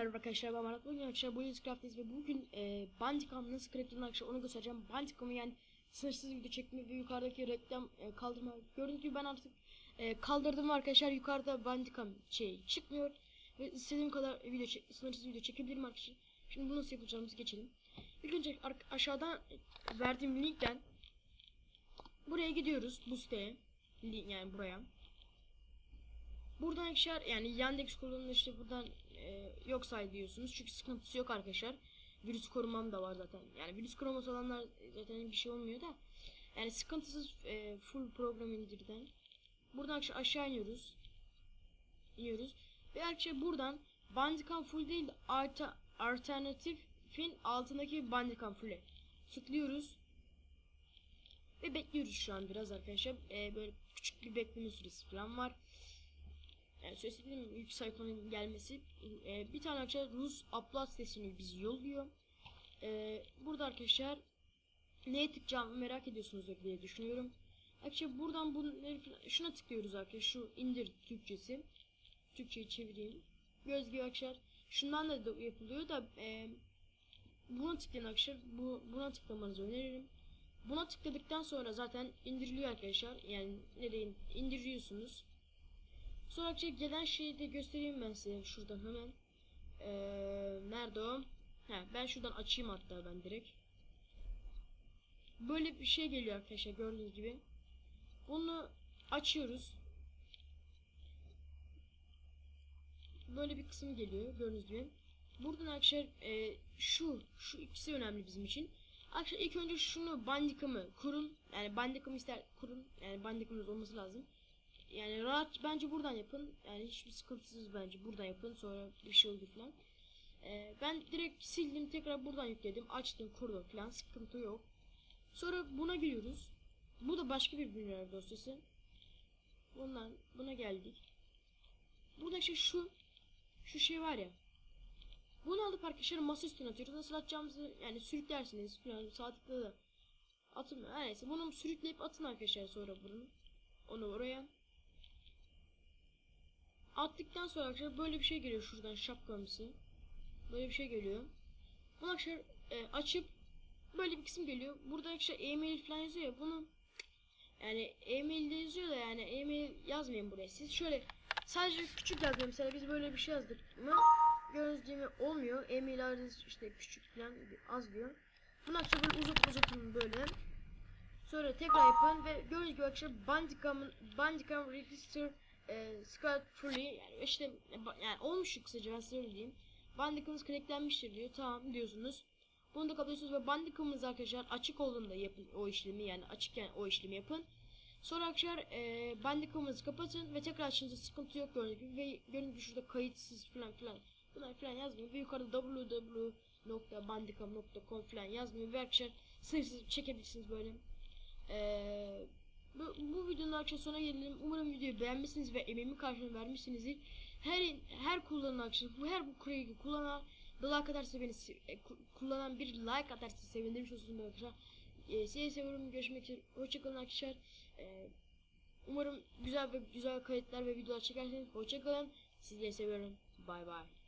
Arkadaşlar ben Murat bugün arkadaşlar bu Craft'teyiz ve bugün e, Bandicam nasıl cracklenir arkadaşlar onu göstereceğim. Bandicam'ı yani sınırsız video çekme ve yukarıdaki reklam e, kaldırma. Gördüğünüz gibi ben artık e, kaldırdım arkadaşlar yukarıda Bandicam şey çıkmıyor. Ve istediğim kadar video çek, sınırsız video çekebilirim arkadaşlar. Şimdi bunu nasıl yapacağımızı geçelim. İlk önce aşağıdan verdiğim linkten buraya gidiyoruz bu siteye. Yani buraya. Buradan arkadaşlar yani Yandex kullanımını işte buradan e, yok say diyorsunuz. Çünkü sıkıntısı yok arkadaşlar. Virüs korumam da var zaten. Yani virüs koruması olanlar zaten bir şey olmuyor da. Yani sıkıntısız e, full program indirden. Buradan aşağı iniyoruz. İniyoruz. Ve arkadaşlar buradan Bandicam full değil de arta, alternatifin altındaki Bandicam full'e tıklıyoruz. Ve bekliyoruz şu an biraz arkadaşlar. E, böyle küçük bir bekleme süresi falan var. Yani söylediğim ilk sayfanın gelmesi e, bir tane arkadaşlar Rus upload sitesini bizi yolluyor. E, burada arkadaşlar neye tıklayacağımı merak ediyorsunuz diye düşünüyorum. Arkadaşlar buradan bunları şuna tıklıyoruz arkadaşlar şu indir Türkçesi. Türkçeyi çevireyim. Göz gibi arkadaşlar şundan da da yapılıyor da e, buna tıklayın arkadaşlar. Bu, buna tıklamanızı öneririm. Buna tıkladıktan sonra zaten indiriliyor arkadaşlar. Yani nereye indiriyorsunuz. Sonraki gelen şeyi de göstereyim ben size şuradan hemen. Ee, nerede o? He, ben şuradan açayım hatta ben direkt. Böyle bir şey geliyor arkadaşlar gördüğünüz gibi. Bunu açıyoruz. Böyle bir kısım geliyor gördüğünüz gibi. Buradan arkadaşlar e, şu şu ikisi önemli bizim için. Arkadaşlar ilk önce şunu bandicam'ı kurun. Yani bandicam ister kurun. Yani bandicam'ınız olması lazım. Yani rahat bence buradan yapın. Yani hiçbir sıkıntısız bence buradan yapın. Sonra bir şey oldu falan. Ee, ben direkt sildim tekrar buradan yükledim. Açtım kurdum falan sıkıntı yok. Sonra buna giriyoruz. Bu da başka bir WinRAR dosyası. Bundan buna geldik. Burada işte şu şu şey var ya. Bunu alıp arkadaşlar masa üstüne atıyoruz. Nasıl atacağımızı yani sürüklersiniz falan tıkla da atın. Her neyse bunu sürükleyip atın arkadaşlar sonra bunu. Onu oraya. Attıktan sonra arkadaşlar böyle bir şey geliyor şuradan şapkamsı. Böyle bir şey geliyor. Bunu arkadaşlar e, açıp böyle bir kısım geliyor. Burada arkadaşlar e-mail falan yazıyor ya bunu yani e-mailde yazıyor da yani e-mail yazmayın buraya. Siz şöyle sadece küçük yazmayın. Mesela biz böyle bir şey yazdık mı gördüğünüz gibi olmuyor. E-mail işte küçük falan az diyor. Bunu arkadaşlar böyle uzatın uzatın böyle. Sonra tekrar yapın ve gördüğünüz gibi arkadaşlar Bandicam'ın Bandicam Register e, Squad Fully yani işte yani olmuş kısaca ben size diyeyim. Bandicam'ınız cracklenmiştir diyor. Tamam diyorsunuz. Bunu da kapatıyorsunuz ve Bandicam'ınız arkadaşlar açık olduğunda yapın o işlemi yani açıkken o işlemi yapın. Sonra arkadaşlar e, Bandicam'ınızı kapatın ve tekrar açınca sıkıntı yok gördüğünüz gibi ve gördüğünüz gibi şurada kayıtsız falan filan bunlar falan yazmıyor ve yukarıda www.bandicam.com falan yazmıyor ve arkadaşlar sınırsız çekebilirsiniz böyle. Ee, videonun arkadaşlar sonuna gelelim. Umarım videoyu beğenmişsiniz ve emeğimin karşılığını vermişsinizdir. Her her kullanan arkadaşlar bu her bu kureyi kullanan bir like atarsa beni e, ku- kullanan bir like atarsa sevindirmiş olsun arkadaşlar. Ee, sizi seviyorum. Görüşmek üzere. Hoşçakalın arkadaşlar. Ee, umarım güzel ve güzel kayıtlar ve videolar çekersiniz. Hoşçakalın. Sizleri seviyorum. Bay bay.